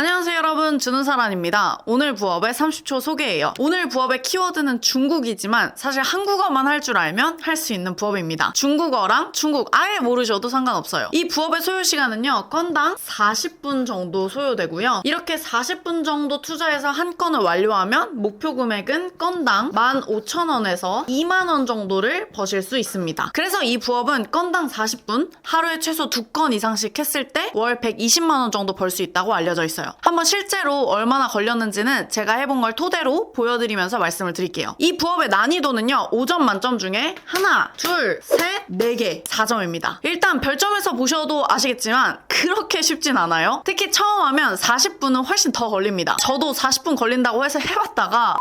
안녕하세요 여러분 준우사란입니다. 오늘 부업의 30초 소개예요. 오늘 부업의 키워드는 중국이지만 사실 한국어만 할 줄 알면 할 수 있는 부업입니다. 중국어랑 중국 아예 모르셔도 상관없어요. 이 부업의 소요 시간은요 건당 40분 정도 소요되고요. 이렇게 40분 정도 투자해서 한 건을 완료하면 목표 금액은 건당 15,000원에서 2만원 정도를 버실 수 있습니다. 그래서 이 부업은 건당 40분 하루에 최소 두건 이상씩 했을 때 월 120만원 정도 벌 수 있다고 알려져 있어요. 한번 실제로 얼마나 걸렸는지는 제가 해본 걸 토대로 보여드리면서 말씀을 드릴게요. 이 부업의 난이도는요, 5점 만점 중에 하나, 둘, 셋, 네 개, 4점입니다. 일단 별점에서 보셔도 아시겠지만 그렇게 쉽진 않아요. 특히 처음 하면 40분은 훨씬 더 걸립니다. 저도 40분 걸린다고 해서 해봤다가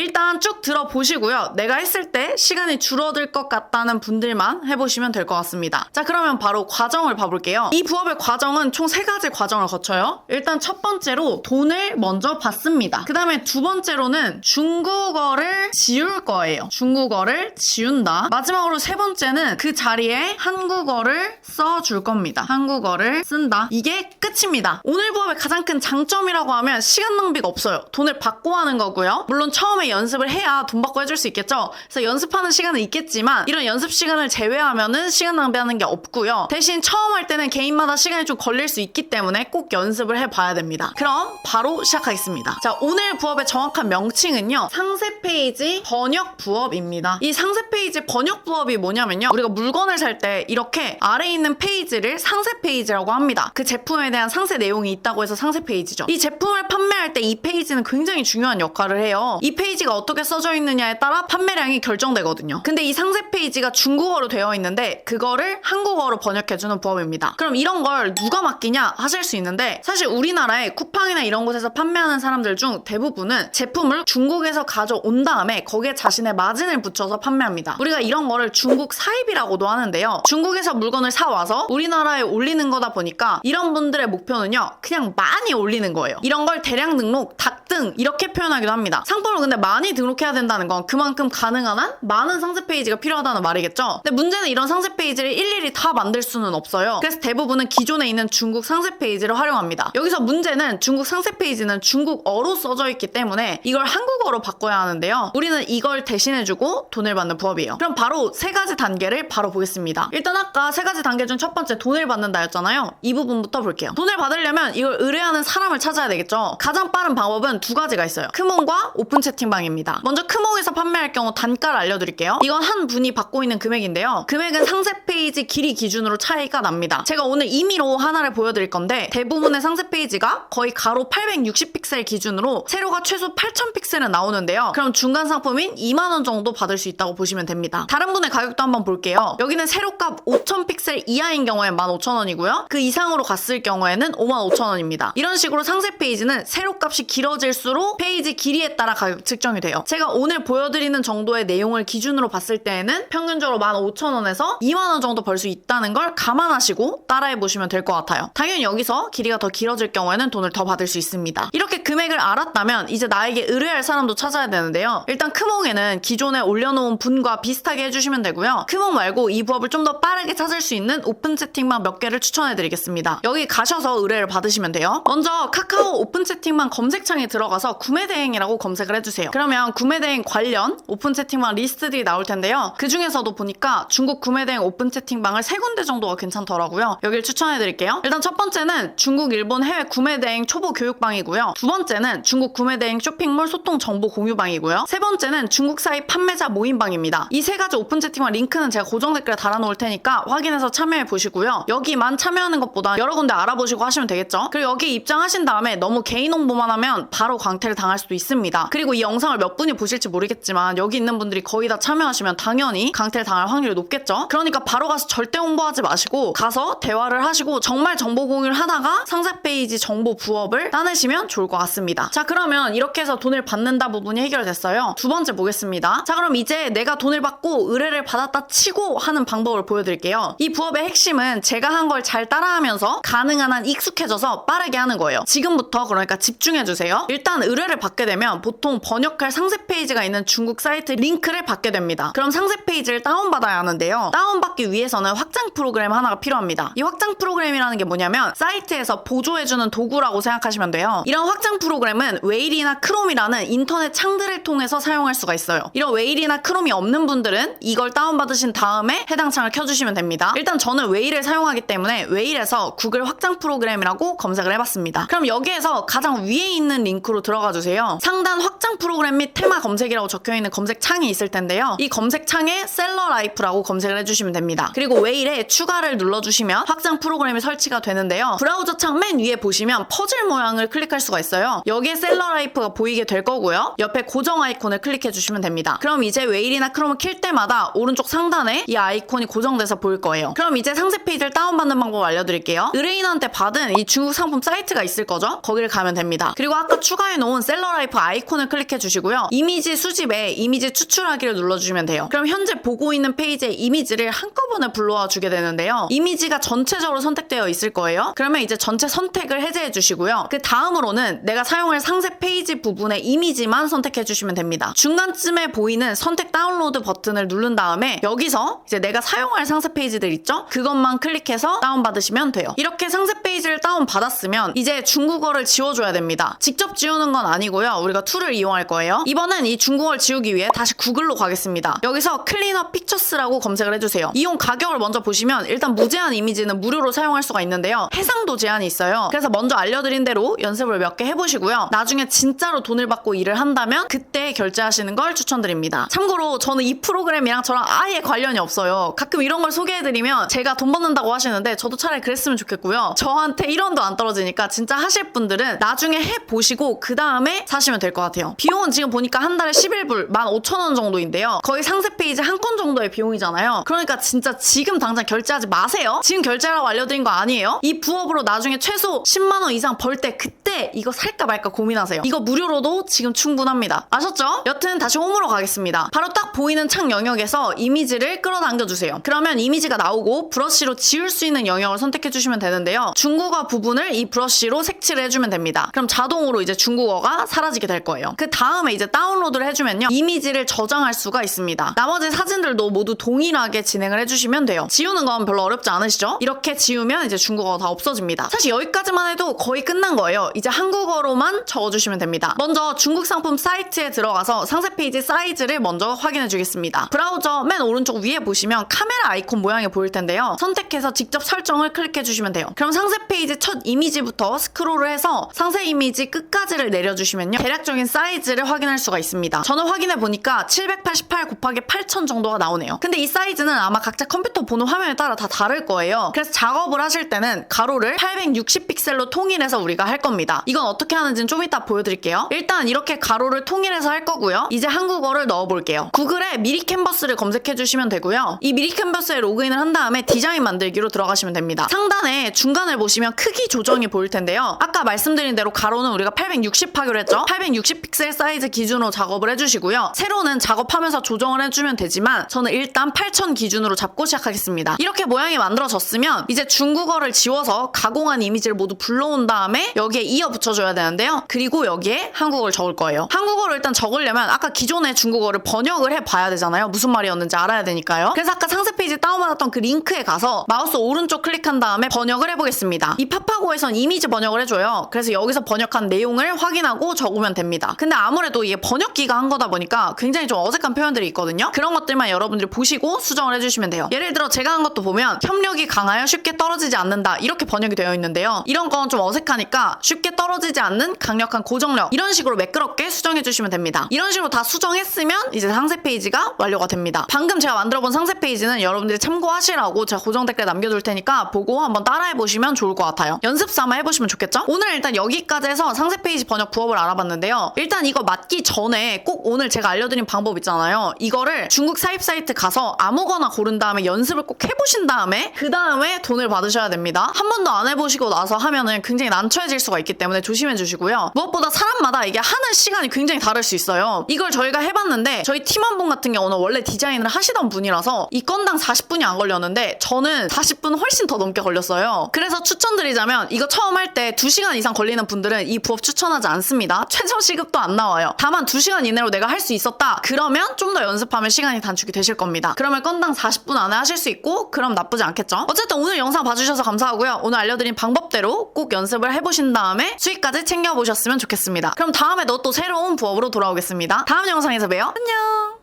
일단 쭉 들어보시고요. 내가 했을 때 시간이 줄어들 것 같다는 분들만 해보시면 될 것 같습니다. 자, 그러면 바로 과정을 봐볼게요. 이 부업의 과정은 총 세 가지 과정을 거쳐요. 일단 첫 번째로 돈을 먼저 받습니다. 그 다음에 두 번째로는 중국어를 지울 거예요. 중국어를 지운다. 마지막으로 세 번째는 그 자리에 한국어를 써줄 겁니다. 한국어를 쓴다. 이게 끝입니다. 오늘 부업의 가장 큰 장점이라고 하면 시간 낭비가 없어요. 돈을 받고 하는 거고요. 물론 처음에 연습을 해야 돈 받고 해줄 수 있겠죠. 그래서 연습하는 시간은 있겠지만 이런 연습 시간을 제외하면은 시간 낭비하는 게 없고요. 대신 처음 할 때는 개인마다 시간이 좀 걸릴 수 있기 때문에 꼭 연습을 해봐야 됩니다. 그럼 바로 시작하겠습니다. 자, 오늘 부업의 정확한 명칭은요. 상세 페이지 번역 부업입니다. 이 상세 페이지 번역 부업이 뭐냐면요. 우리가 물건을 살 때 이렇게 아래에 있는 페이지를 상세 페이지라고 합니다. 그 제품에 대한 상세 내용이 있다고 해서 상세 페이지죠. 이 제품을 판매할 때 이 페이지는 굉장히 중요한 역할을 해요. 이 페이지가 어떻게 써져 있느냐에 따라 판매량이 결정되거든요. 근데 이 상세 페이지가 중국어로 되어 있는데 그거를 한국어로 번역해주는 부업입니다. 그럼 이런 걸 누가 맡기냐 하실 수 있는데 사실 우리나라에 쿠팡이나 이런 곳에서 판매하는 사람들 중 대부분은 제품을 중국에서 가져온 다음에 거기에 자신의 마진을 붙여서 판매합니다. 우리가 이런 거를 중국 사입이라고도 하는데요. 중국에서 물건을 사와서 우리나라에 올리는 거다 보니까 이런 분들의 목표는요. 그냥 많이 올리는 거예요. 이런 걸 대량 등록, 닭등 이렇게 표현하기도 합니다. 상품을 근데 많이 등록해야 된다는 건 그만큼 가능한 한 많은 상세 페이지가 필요하다는 말이겠죠. 근데 문제는 이런 상세 페이지를 일일이 다 만들 수는 없어요. 그래서 대부분은 기존에 있는 중국 상세 페이지를 활용합니다. 여기서 문제는 중국 상세 페이지는 중국어로 써져 있기 때문에 이걸 한국어로 바꿔야 하는데요. 우리는 이걸 대신해주고 돈을 받는 부업이 에요. 그럼 바로 세 가지 단계를 바로 보겠습니다. 일단 아까 세 가지 단계 중 첫 번째 돈을 받는다였잖아요. 이 부분부터 볼게요. 돈을 받으려면 이걸 의뢰하는 사람을 찾아야 되겠죠. 가장 빠른 방법은 두 가지가 있어요. 크몬과 오픈 채팅방입니다. 먼저 크몬에서 판매할 경우 단가를 알려드릴게요. 이건 한 분이 받고 있는 금액인데요. 금액은 상세 페이지 길이 기준으로 차이가 납니다. 제가 오늘 임의로 하나를 보여드릴 건데 대부분의 상세 페이지가 거의 가로 860픽셀 기준으로 세로가 최소 8000픽셀은 나오는데요. 그럼 중간 상품인 2만원 정도 받을 수 있다고 보시면 됩니다. 다른 분의 가격도 한번 볼게요. 여기는 세로값 5000 픽셀 이하인 경우엔 15,000원이고요. 그 이상으로 갔을 경우에는 55,000원입니다. 이런 식으로 상세 페이지는 세로값이 길어질수록 페이지 길이에 따라 가격 측정이 돼요. 제가 오늘 보여드리는 정도의 내용을 기준으로 봤을 때에는 평균적으로 15,000원에서 2만원 정도 벌 수 있다는 걸 감안하시고 따라해 보시면 될 것 같아요. 당연히 여기서 길이가 더 길어질 경우에는 돈을 더 받을 수 있습니다. 이렇게 금액을 알았다면 이제 나에게 의뢰할 사람도 찾아야 되는데요. 일단 크몽에는 기존에 올려놓은 분과 비슷하게 해주시면 되고요. 크몽 말고 이 부업을 좀 더 빠르게 찾을 수 있는 오픈 채팅방 몇 개를 추천해 드리겠습니다. 여기 가셔서 의뢰를 받으시면 돼요. 먼저 카카오 오픈 채팅방 검색창에 들어가서 구매 대행이라고 검색을 해주세요. 그러면 구매 대행 관련 오픈 채팅방 리스트들이 나올 텐데요. 그 중에서도 보니까 중국 구매 대행 오픈 채팅방을 세 군데 정도가 괜찮더라고요. 여기를 추천해 드릴게요. 일단 첫 번째는 중국, 일본 해외 구매 대행 초보 교육방이고요. 두 번째는 중국 구매 대행 쇼핑몰 소통 정보 공유방이고요. 세 번째는 중국 사입 판매자 모임방입니다. 이 세 가지 오픈 채팅방 링크는 제가 고정 댓글에 달아놓을 테니까 확인해서 참여해 보시고요. 여기만 참여하는 것보다 여러 군데 알아보시고 하시면 되겠죠. 그리고 여기 입장하신 다음에 너무 개인 홍보만 하면 바로 광태를 당할 수도 있습니다. 그리고 이 영상을 몇 분이 보실지 모르겠지만 여기 있는 분들이 거의 다 참여하시면 당연히 강태를 당할 확률이 높겠죠. 그러니까 바로 가서 절대 홍보하지 마시고 가서 대화를 하시고 정말 정보 공유를 하다가 상세 페이지 정보 부업을 따내시면 좋을 것 같습니다. 자 그러면 이렇게 해서 돈을 받는다 부분이 해결됐어요. 두 번째 보겠습니다. 자 그럼 이제 내가 돈을 받고 의뢰를 받았다 치고 하는 방법을 보여드릴게요. 이 부업의 핵심은 제가 한 걸 잘 따라하면서 가능한 한 익숙해져서 빠르게 하는 거예요. 지금부터 그러니까 집중해주세요. 일단 일단 의뢰를 받게 되면 보통 번역할 상세 페이지가 있는 중국 사이트 링크를 받게 됩니다. 그럼 상세 페이지를 다운받아야 하는데요. 다운받기 위해서는 확장 프로그램 하나가 필요합니다. 이 확장 프로그램이라는 게 뭐냐면 사이트에서 보조해주는 도구라고 생각하시면 돼요. 이런 확장 프로그램은 웨일이나 크롬이라는 인터넷 창들을 통해서 사용할 수가 있어요. 이런 웨일이나 크롬이 없는 분들은 이걸 다운받으신 다음에 해당 창을 켜주시면 됩니다. 일단 저는 웨일을 사용하기 때문에 웨일에서 구글 확장 프로그램이라고 검색을 해봤습니다. 그럼 여기에서 가장 위에 있는 링크로 들어가 주세요. 상단 확장 프로그램 및 테마 검색이라고 적혀 있는 검색 창이 있을 텐데요. 이 검색 창에 셀러 라이프라고 검색을 해주시면 됩니다. 그리고 웨일에 추가를 눌러주시면 확장 프로그램이 설치가 되는데요. 브라우저 창 맨 위에 보시면 퍼즐 모양을 클릭할 수가 있어요. 여기에 셀러 라이프가 보이게 될 거고요. 옆에 고정 아이콘을 클릭해 주시면 됩니다. 그럼 이제 웨일이나 크롬 을 킬 때마다 오른쪽 상단에 이 아이콘이 고정돼서 보일 거예요. 그럼 이제 상세 페이지를 다운받는 방법 알려드릴게요. 의뢰인한테 받은 이 중국 상품 사이트가 있을 거죠? 거기를 가면 됩니다. 그리고 아까 추가해 놓은 셀러 라이프 아이콘을 클릭해 주시고요. 이미지 수집에 이미지 추출하기를 눌러주시면 돼요. 그럼 현재 보고 있는 페이지의 이미지를 한꺼번에 불러와 주게 되는데요. 이미지가 전체적으로 선택되어 있을 거예요. 그러면 이제 전체 선택을 해제해 주시고요. 그 다음으로는 내가 사용할 상세 페이지 부분의 이미지만 선택해 주시면 됩니다. 중간쯤에 보이는 선택 다운로드 버튼을 누른 다음에 여기서 이제 내가 사용할 상세 페이지들 있죠? 그것만 클릭해서 다운받으시면 돼요. 이렇게 상세 페이지를 다운받았으면 이제 중국어를 지워줘야 됩니다. 직접 지우는 건 아니고요. 우리가 툴을 이용할 거예요. 이번엔 이 중국어를 지우기 위해 다시 구글로 가겠습니다. 여기서 클리너 픽처스라고 검색을 해주세요. 이용 가격을 먼저 보시면 일단 무제한 이미지는 무료로 사용할 수가 있는데요. 해상도 제한이 있어요. 그래서 먼저 알려드린 대로 연습을 몇 개 해보시고요. 나중에 진짜로 돈을 받고 일을 한다면 그때 결제하시는 걸 추천드립니다. 참고로 저는 이 프로그램이랑 저랑 아예 관련이 없어요. 가끔 이런 걸 소개해드리면 제가 돈 받는다고 하시는데 저도 차라리 그랬으면 좋겠고요. 저한테 1원도 안 떨어지니까 진짜 하실 분들은 나중에 해보시고 그 다음에 사시면 될 것 같아요. 비용은 지금 보니까 한 달에 11불, 15,000원 정도인데요. 거의 상세 페이지 한 건 정도의 비용이잖아요. 그러니까 진짜 지금 당장 결제하지 마세요. 지금 결제하라고 알려드린 거 아니에요? 이 부업으로 나중에 최소 10만원 이상 벌 때 그때 이거 살까 말까 고민하세요. 이거 무료로도 지금 충분합니다. 아셨죠? 여튼 다시 홈으로 가겠습니다. 바로 딱 보이는 창 영역에서 이미지를 끌어당겨 주세요. 그러면 이미지가 나오고 브러쉬로 지울 수 있는 영역을 선택해 주시면 되는데요. 중국어 부분을 이 브러쉬로 색칠을 해주면 됩니다. 그럼 자동으로 이제 중국어가 사라지게 될 거예요. 그 다음에 이제 다운로드를 해주면요. 이미지를 저장할 수가 있습니다. 나머지 사진들도 모두 동일하게 진행을 해주시면 돼요. 지우는 건 별로 어렵지 않으시죠? 이렇게 지우면 이제 중국어가 다 없어집니다. 사실 여기까지만 해도 거의 끝난 거예요. 이제 한국어로만 적어주시면 됩니다. 먼저 중국 상품 사이트에 들어가서 상세 페이지 사이즈를 먼저 확인해 주겠습니다. 브라우저 맨 오른쪽 위에 보시면 카메라 아이콘 모양이 보일 텐데요. 선택해서 직접 설정을 클릭해 주시면 돼요. 그럼 상세 페이지 첫 이미지부터 스크롤을 해서 상세 이미지 끝까지를 내려주시면요. 대략적인 사이즈를 확인할 수가 있습니다. 저는 확인해 보니까 788 곱하기 8000 정도가 나오네요. 근데 이 사이즈는 아마 각자 컴퓨터 보는 화면에 따라 다 다를 거예요. 그래서 작업을 하실 때는 가로를 860 픽셀로 통일해서 우리가 할 겁니다. 이건 어떻게 하는지는 좀 이따 보여드릴게요. 일단 이렇게 가로를 통일해서 할 거고요. 이제 한국어를 넣어볼게요. 구글에 미리 캔버스를 검색해 주시면 되고요. 이 미리 캔버스에 로그인을 한 다음에 디자인 만들기로 들어가시면 됩니다. 상단에 중간을 보시면 크기 조정이 보일 텐데요. 아까 말씀드린 대로 가로는 우리가 860 하기로 했죠. 860 픽셀 사이즈 기준으로 작업을 해주시고요. 세로는 작업하면서 조정을 해주면 되지만 저는 일단 8000 기준으로 잡고 시작하겠습니다. 이렇게 모양이 만들어졌으면 이제 중국어를 지워서 가공한 이미지를 모두 불러온 다음에 여기에 이어 붙여줘야 되는데요. 그리고 여기에 한국어를 적을 거예요. 한국어를 일단 적으려면 아까 기존의 중국어를 번역을 해봐야 되잖아요. 무슨 말이었는지 알아야 되니까요. 그래서 아까 상세 페이지 다운받았던 그 링크에 가서 마우스 오른쪽 클릭한 다음에 번역을 해보겠습니다. 이 파파고에선 이미지 번역을 해줘요. 그래서 여기서 번역한 내용을 확인하고 적으면 됩니다. 근데 아무래도 이게 번역기가 한 거다 보니까 굉장히 좀 어색한 표현들이 있거든요. 그런 것들만 여러분들이 보시고 수정을 해주시면 돼요. 예를 들어 제가 한 것도 보면 협력이 강하여 쉽게 떨어지지 않는다 이렇게 번역이 되어 있는데요. 이런 건 좀 어색하니까 쉽게 떨어지지 않는 강력한 고정력 이런 식으로 매끄럽게 수정해 주시면 됩니다. 이런 식으로 다 수정했으면 이제 상세 페이지가 완료가 됩니다. 방금 제가 만들어본 상세 페이지는 여러분들이 참고하시라고 제가 고정 댓글 남겨둘 테니까 보고 한번 따라해 보시면 좋을 것 같아요. 연습 삼아 해보시면 좋겠죠? 오늘 일단 여기까지 해서 상세 페이지 번역 부업을 알아봤는데요. 일단 이거 맞기 전에 꼭 오늘 제가 알려드린 방법 있잖아요. 이거를 중국 사입 사이트 가서 아무거나 고른 다음에 연습을 꼭 해보신 다음에 그 다음에 돈을 받으셔야 됩니다. 한 번도 안 해보시고 나서 하면은 굉장히 난처해질 수가 있기 때문에 조심해 주시고요. 무엇보다 사람마다 이게 하는 시간이 굉장히 다를 수 있어요. 이걸 저희가 해봤는데 저희 팀원분 같은 경우는 원래 디자인을 하시던 분이라서 이 건당 40분이 안 걸렸는데 저는 40분 훨씬 더 넘게 걸렸어요. 그래서 추천드리자면 이거 처음 할 때 2시간 이상 걸리는 분들은 이 부업 추천 추천하지 않습니다. 최저 시급도 안 나와요. 다만 2시간 이내로 내가 할 수 있었다. 그러면 좀 더 연습하면 시간이 단축이 되실 겁니다. 그러면 건당 40분 안에 하실 수 있고 그럼 나쁘지 않겠죠? 어쨌든 오늘 영상 봐주셔서 감사하고요. 오늘 알려드린 방법대로 꼭 연습을 해보신 다음에 수익까지 챙겨보셨으면 좋겠습니다. 그럼 다음에 너또 새로운 부업으로 돌아오겠습니다. 다음 영상에서 봬요. 안녕!